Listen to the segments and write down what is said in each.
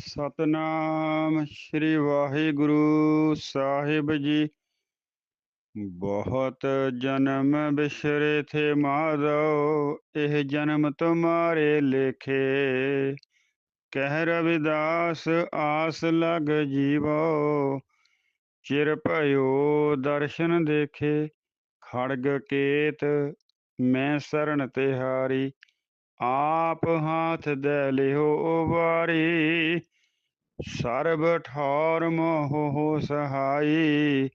ਸਤਨਾਮ ਸ੍ਰੀ ਵਾਹਿਗੁਰੂ ਸਾਹਿਬ ਜੀ। ਬਹੁਤ ਜਨਮ ਬਿਸਰੇ ਥੇ ਮਾਧੋ ਇਹ ਜਨਮ ਤੁਮਾਰੇ ਲੇਖੇ। ਕਹਿ ਰਵਿਦਾਸ, ਆਸ ਲਗ ਜੀਵੋ। ਚਿਰ ਭਇਓ ਦਰਸ਼ਨ ਦੇਖੇ, ਖੜਗ ਕੇਤ, ਮੈਂ ਸਰਣ ਤਿਹਾਰੀ ਆਪ ਹਾਥ ਦੇ ਲਿਓ ਵਾਰੀ, ਸਰਬ ਠੌਰ ਮੋਹ ਸਹਾਈ।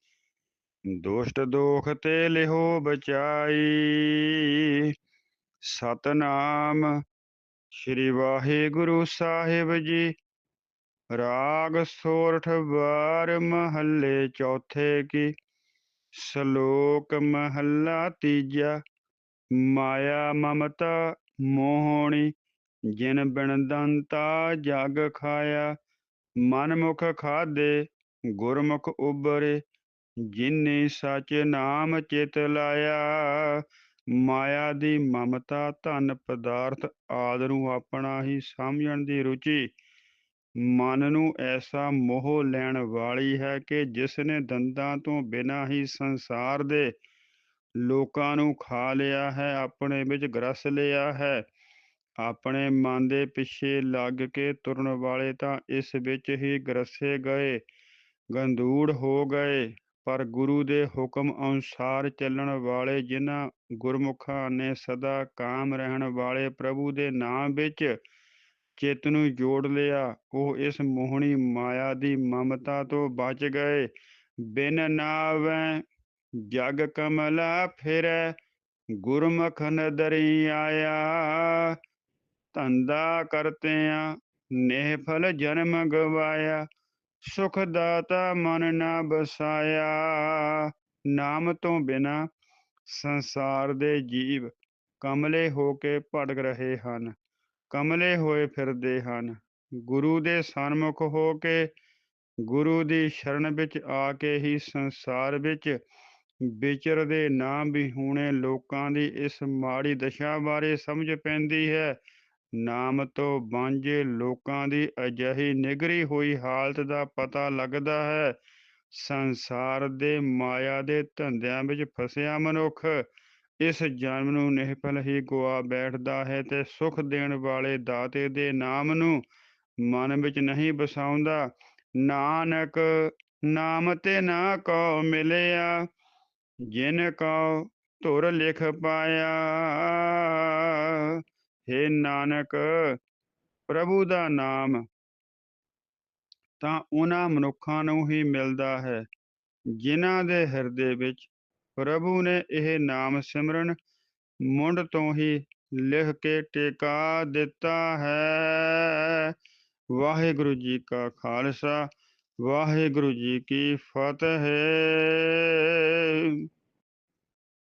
ਦੁਸ਼ਟ ਦੋਖ ਤੇ ਲਿਓ ਬਚਾਈ। ਸਤਨਾਮ ਸ੍ਰੀ ਵਾਹਿਗੁਰੂ ਸਾਹਿਬ ਜੀ। ਰਾਗ ਸੋਰਠ ਵਾਰ ਮਹੱਲੇ ਚੌਥੇ ਕੀ। ਸ਼ਲੋਕ ਮਹੱਲਾ ਤੀਜਾ। ਮਾਇਆ ਮਮਤਾ ਮੋਹਣੀ, ਜਿਨ ਬਿਨ ਦੰਤਾ ਜਗ ਖਾਇਆ, ਮਨਮੁਖ ਖਾਦੇ ਗੁਰਮੁਖ ਉਬਰੇ ਜਿਨੇ ਸਚ ਨਾਮ ਚਿਤ ਲਾਇਆ, ਮਾਇਆ ਦੀ ਮਮਤਾ ਧਨ ਪਦਾਰਥ ਆਦ ਨੂੰ ਆਪਣਾ ਹੀ ਸਮਝਣ ਦੀ ਰੁਚੀ। ਮਨ ਨੂੰ ਐਸਾ ਮੋਹ ਲੈਣ ਵਾਲੀ ਹੈ ਕਿ ਜਿਸ ਨੇ ਦੰਦਾਂ ਤੋਂ ਬਿਨਾਂ ਹੀ ਸੰਸਾਰ ਦੇ ਲੋਕਾਂ ਨੂੰ ਖਾ ਲਿਆ ਹੈ, ਆਪਣੇ ਵਿੱਚ ਗਰਸ ਲਿਆ ਹੈ। ਆਪਣੇ ਮਨ ਦੇ ਪਿੱਛੇ ਲੱਗ ਕੇ ਤੁਰਨ ਵਾਲੇ ਤਾਂ ਇਸ ਵਿੱਚ ਹੀ ਗਰਸੇ ਗਏ ਗੰਦੂੜ ਹੋ ਗਏ। ਪਰ ਗੁਰੂ ਦੇ ਹੁਕਮ ਅਨੁਸਾਰ ਚੱਲਣ ਵਾਲੇ ਜਿਨ੍ਹਾਂ ਗੁਰਮੁਖਾਂ ਨੇ ਸਦਾ ਕਾਮ ਰਹਿਣ ਵਾਲੇ ਪ੍ਰਭੂ ਦੇ ਨਾਮ ਵਿੱਚ ਚਿੱਤ ਨੂੰ ਜੋੜ ਲਿਆ, ਉਹ ਇਸ ਮੋਹਣੀ ਮਾਇਆ ਦੀ ਮਮਤਾ ਤੋਂ ਬਚ ਗਏ। ਬਿਨ ਨਾਵੈ ਜਗ ਕਮਲਾ ਫਿਰੈ, ਗੁਰਮੁਖ ਨਦਰੀ ਆਇਆ ਧੰਦਾ ਕਰਤਿਆਂ ਨੇਹ ਫਲ ਜਨਮ ਗਵਾਇਆ। ਸੁਖ ਦਾਤਾ ਮਨ ਨਾ ਬਸਾਇਆ। ਨਾਮ ਤੋਂ ਬਿਨਾ ਸੰਸਾਰ ਦੇ ਜੀਵ ਕਮਲੇ ਹੋ ਕੇ ਭਟਕ ਰਹੇ ਹਨ, ਕਮਲੇ ਹੋਏ ਫਿਰਦੇ ਹਨ। ਗੁਰੂ ਦੇ ਸਨਮੁਖ ਹੋ ਕੇ, ਗੁਰੂ ਦੀ ਸ਼ਰਨ ਵਿੱਚ ਆ ਕੇ ਹੀ ਸੰਸਾਰ ਵਿੱਚ ਵਿਚਰਦੇ ਨਾ ਵਿਹੂਣੇ ਲੋਕਾਂ ਦੀ ਇਸ ਮਾੜੀ ਦਸ਼ਾ ਬਾਰੇ ਸਮਝ ਪੈਂਦੀ ਹੈ। ਨਾਮ ਤੋਂ ਵਾਂਝੇ ਲੋਕਾਂ ਦੀ ਅਜਿਹੀ ਨਿਗਰੀ ਹੋਈ ਹਾਲਤ ਦਾ ਪਤਾ ਲੱਗਦਾ ਹੈ। ਸੰਸਾਰ ਦੇ ਮਾਇਆ ਦੇ ਧੰਦਿਆਂ ਵਿੱਚ ਫਸਿਆ ਮਨੁੱਖ, ਇਸ ਜਨਮ ਨੂੰ ਨਿਹਫਲ ਹੀ ਗਵਾ ਬੈਠਦਾ ਹੈ ਤੇ ਸੁਖ ਦੇਣ ਵਾਲੇ ਦਾਤੇ ਦੇ ਨਾਮ ਨੂੰ ਮਨ ਵਿੱਚ ਨਹੀਂ ਬਸਾਉਂਦਾ ਨਾਨਕ, ਨਾਮ ਤੇ ਨਾ ਕੋ ਮਿਲਿਆ। ਜਿਨ ਕੋ ਧੁਰ ਲਿਖ ਪਾਇਆ हे ਨਾਨਕ, ਪ੍ਰਭੂ ਦਾ ਨਾਮ। ਤਾਂ ਉਹਨਾਂ ਮਨੁੱਖਾਂ ਨੂੰ ਹੀ ਮਿਲਦਾ ਹੈ, ਜਿਨ੍ਹਾਂ ਦੇ ਹਿਰਦੇ ਵਿੱਚ ਪ੍ਰਭੂ ਨੇ ਇਹ ਨਾਮ ਸਿਮਰਨ, ਮੁੰਡ ਤੋਂ ਹੀ ਲਿਖ ਕੇ ਟਿਕਾ ਦਿੱਤਾ ਹੈ। ਵਾਹਿਗੁਰੂ ਜੀ ਕਾ ਖਾਲਸਾ ਵਾਹਿਗੁਰੂ ਜੀ ਕੀ ਫਤਿਹ।